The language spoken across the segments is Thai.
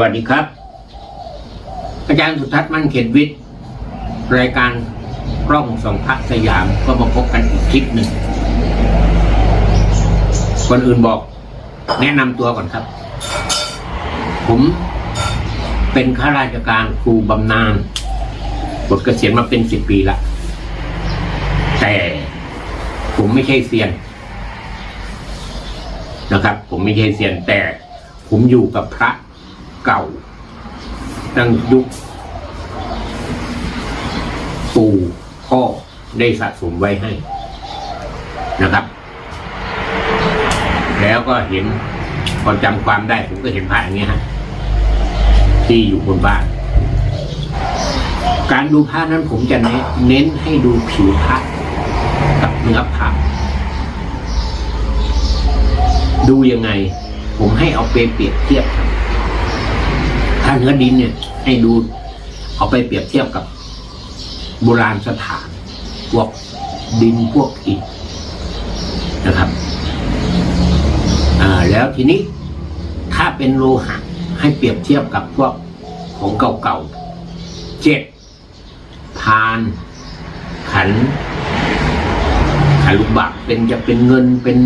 วัสดีครับ อาจารย์สุทัศน์มั่นเขตวิทย์ รายการกล้องสองพักสยามก็มาพบกันอีกคลิปหนึ่งคนอื่นบอกแนะนำตัวก่อนครับ ผมเป็นข้าราชการครูบำนาญบทเกษียณมาเป็นสิบปีละแต่ผมไม่ใช่เซียนนะครับ ผมไม่ใช่เซียนแต่ผมอยู่กับพระ เก่า ตั้งยุคปู่พ่อได้สะสมไว้ให้นะครับ แล้วก็เห็นพอจำความได้ผมก็เห็นพระอย่างเงี้ยฮะที่อยู่บนบ้าน การดูพระนั้นผมจะเน้นให้ดูผิวพระกับเนื้อพระดูยังไง ผมให้เอาไปเปรียบเทียบครับ ถ้าเนื้อดินเนี่ย ให้ดู เอาไปเปรียบเทียบกับโบราณสถาน พวกดินพวกอิฐนะครับอ่าแล้วทีนี้ถ้าเป็นโลหะให้เปรียบเทียบกับพวกของเก่าๆเจ็ดพานขันขันลูกบักเป็นจะเป็นเงินเป็น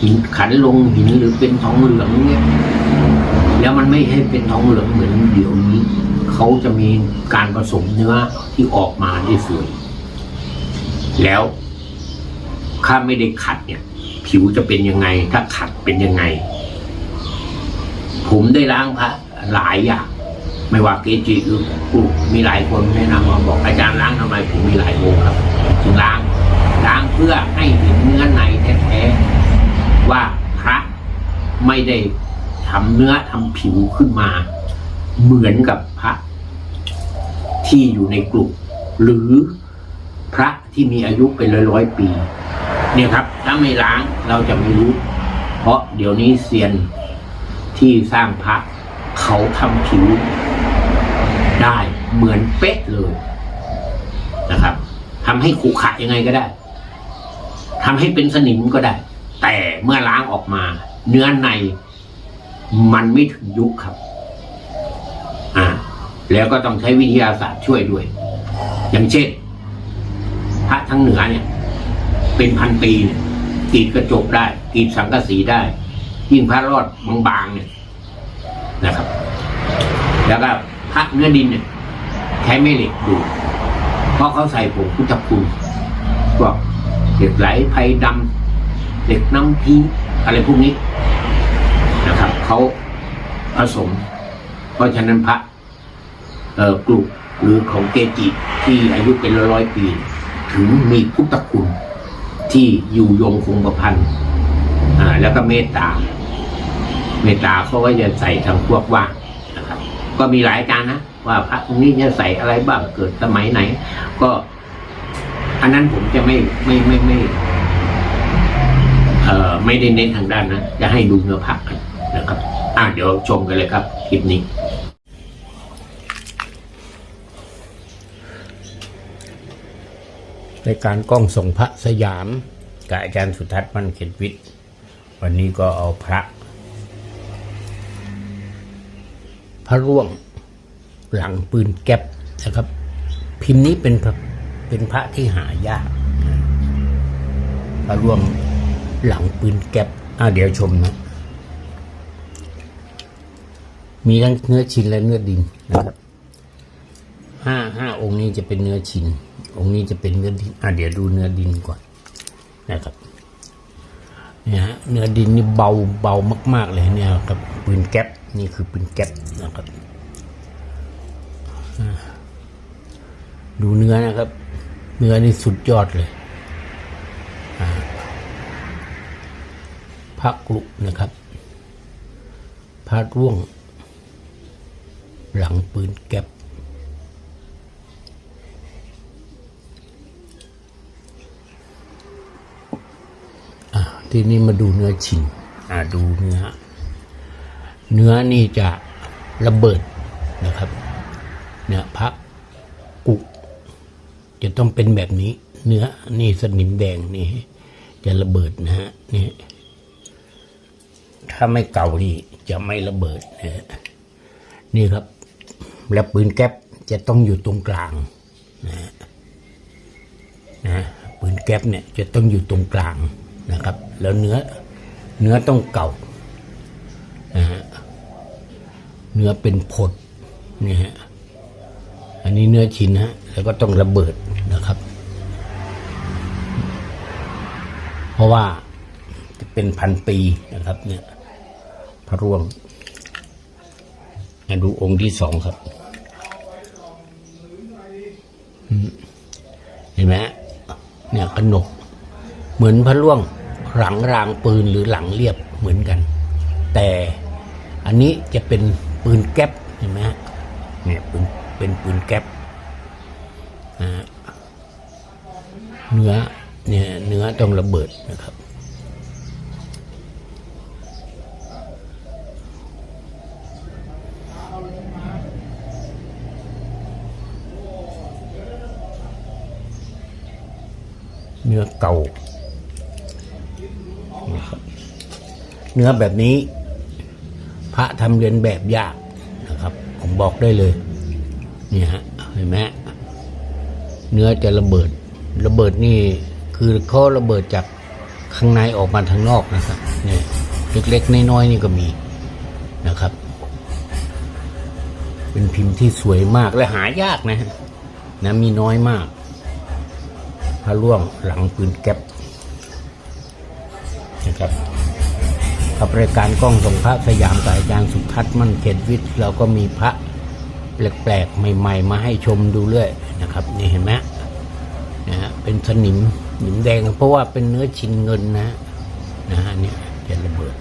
หินขันลงหินหรือเป็นทองเหลืองเนี่ย แล้วมันไม่ให้เป็นทองเหลืองเหมือนเดี๋ยวนี้ เขาจะมีการผสมเนื้อที่ออกมาได้สวย แล้วถ้าไม่ได้ขัดเนี่ย ผิวจะเป็นยังไง ถ้าขัดเป็นยังไง ผมได้ล้างพระหลายอย่างไม่ว่าเกจิหรือผู้มีหลายคนแนะนำมาบอกอาจารย์ล้างทำไมผมมีหลายองค์ครับถึงล้างล้างเพื่อให้เห็นเนื้อในแท้ๆว่าพระไม่ได้ ทำเนื้อทำผิวขึ้นมา เหมือนกับพระที่อยู่ในกลุ่มหรือพระที่มีอายุเป็นร้อยร้อยปี เนี่ยครับ ถ้าไม่ล้างเราจะไม่รู้ เพราะเดี๋ยวนี้เซียนที่สร้างพระเขาทำผิวได้เหมือนเป๊ะเลยนะครับทำให้ขรุขะยังไงก็ได้ทำให้เป็นสนิมก็ได้ แต่เมื่อล้างออกมา เนื้อใน มันไม่ถึงยุคครับ อ่า แล้วก็ต้องใช้วิทยาศาสตร์ช่วยด้วย อย่างเช่น พระทั้งเหนือเนี่ย เป็นพันปีเนี่ยกรีดกระจกได้กรีดสังกะสีได้ ยิ่งพระรอดบางๆเนี่ยนะครับ แล้วก็พระเนื้อดินเนี่ยใช้แม่เหล็กดูเพราะเขาใส่ผงพุทธคุณพวกเหล็กไหลไพดำเหล็กน้ำพีอะไรพวกนี้ นะครับเขาผสม เพราะฉะนั้นพระกลุ่มหรือของเกจิที่อายุเป็นร้อยปี ถึงมีพุทธคุณที่อยู่ยงคงกระพันอ่าแล้วก็เมตตา เมตตาเขาก็จะใส่ทางพวกว่างนะครับ ก็มีหลายอารนะว่าพระองค์นี้จะใส่อะไรบ้างเกิดสมัยไหน ก็อันนั้นผมจะไม่ไม่ไม่ไม่ เอ่อไม่ได้เน้นทางด้านนะจะให้ดูเนื้อผักกัน นะครับอ่าเดี๋ยวชมกันเลยครับคลิปนี้รายการกล้องส่งพระสยามกับอาจารย์สุทัศน์มั่นเขตวิทย์ วันนี้ก็เอาพระ พระร่วงหลังปืนแก๊ปนะครับ พิมพ์นี้เป็นเป็นพระที่หายาก พระร่วงหลังปืนแก๊ปอ่าเดี๋ยวชมนะ มีทั้งเนื้อชิ้นและเนื้อดินนะครับห้าห้าองค์นี้จะเป็นเนื้อชิ้นองค์นี้จะเป็นเนื้อดินอะเดี๋ยวดูเนื้อดินก่อนนะครับเนี่ยฮะเนื้อดินนี่เบาเบามาก ๆ เลยเนี่ยครับปืนแก๊ปนี่คือปืนแก๊ปนะครับดูเนื้อนะครับ เนื้อนี่สุดยอดเลยพระกลุนะครับพระร่วง หลังปืนแก๊ปอะทีนี้มาดูเนื้อชิ้นอ่าดูเนื้อ เนื้อนี่จะระเบิดนะครับ เนื้อพักกุจะต้องเป็นแบบนี้ เนื้อนี่สนิมแดงนี่ จะระเบิดนะฮะนี่ถ้าไม่เก่านี่จะไม่ระเบิดนะนี่ครับ แล้วปืนแก๊ปจะต้องอยู่ตรงกลางนะนะปืนแก๊ปเนี่ยจะต้องอยู่ตรงกลางนะครับ แล้วเนื้อเนื้อต้องเก่านะฮะเนื้อเป็นผดนี่ฮะอันนี้เนื้อชิ้นฮะแล้วก็ต้องระเบิดนะครับ เพราะว่าจะเป็นพันปีนะครับเนี่ยพระร่วงมาดูองค์ที่สองครับ เห็นไหมเนี่ยกระหนก เหมือนพระล่วงหลังรางปืนหรือหลังเรียบเหมือนกัน แต่อันนี้จะเป็นปืนแก๊ปเห็นไหมเนี่ยปืนเป็นปืนแก๊ปเนื้อเนี่ยเนื้อต้องระเบิดนะครับ เนื้อเก่านะครับเนื้อแบบนี้ พระทำเรียนแบบยากนะครับ ผมบอกได้เลยนี่ฮะเห็นไหมเนื้อจะระเบิด ระเบิดนี่คือเขาระเบิดจากข้างในออกมาทางนอกนะครับเนี่ยเล็กๆน้อยๆนี่ก็มีนะครับ เป็นพิมพ์ที่สวยมากและหายากนะนะมีน้อยมาก ระล่วงหลังปืนแก๊ปนะครับกับรายการกล้องส่งพระสยามกับอาจารย์สุทัศน์มั่นเขตวิทย์เราก็มีพระแปลกๆใหม่ๆ มาให้ชมดูเรื่อยนะครับนี่เห็นไหมนะฮะเป็นสนิมหนิมแดง เพราะว่าเป็นเนื้อชิ้นเงินนะฮะนะฮะเนี่ยจะระเบิด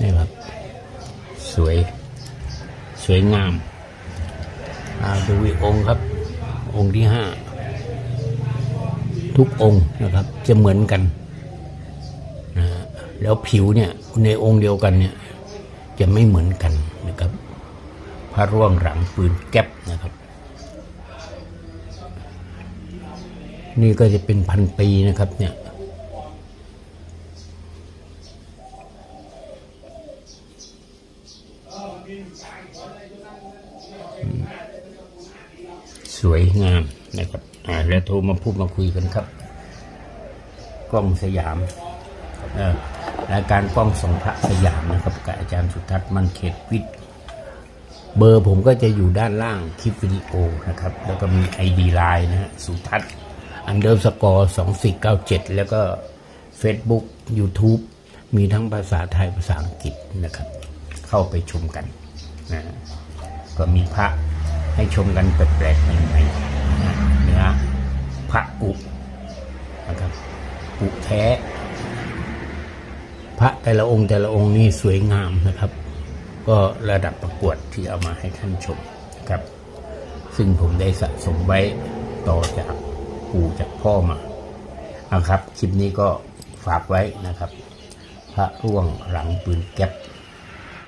นี่ครับสวย สวยงามอ่าดูอีกองค์ครับ องค์ที่ห้าทุกองค์นะครับ จะเหมือนกันนะฮะแล้วผิวเนี่ยในองค์เดียวกันเนี่ย จะไม่เหมือนกันนะครับ พระร่วงหลังปืนแก๊ปนะครับ นี่ก็จะเป็นพันปีนะครับเนี่ย สวยงามนะครับแล้วโทรมาพูดมาคุยกันครับ กล้องสยามรายการกล้องสองพระสยามนะครับกับอาจารย์สุทัศน์มันเขตวิทย์เบอร์ผมก็จะอยู่ด้านล่างคลิปวิดีโอนะครับ แล้วก็มี ID ไลน์นะฮะสุทัศน์อันเดอร์สกอร์สองสี่เก้าเจ็ดแล้วก็ Facebook YouTube มีทั้งภาษาไทยภาษาอังกฤษนะครับ เข้าไปชมกัน นะก็มีพระให้ชมกันแปลกๆใหม่ๆนะเนื้อพระอุนะครับอุแท้ พระแต่ละองค์แต่ละองค์นี่สวยงามนะครับ ก็ระดับประกวดที่เอามาให้ท่านชมนะครับ ซึ่งผมได้สะสมไว้ต่อจากปู่จากพ่อมานะครับ คลิปนี้ก็ฝากไว้นะครับ พระร่วงหลังปืนแก๊ป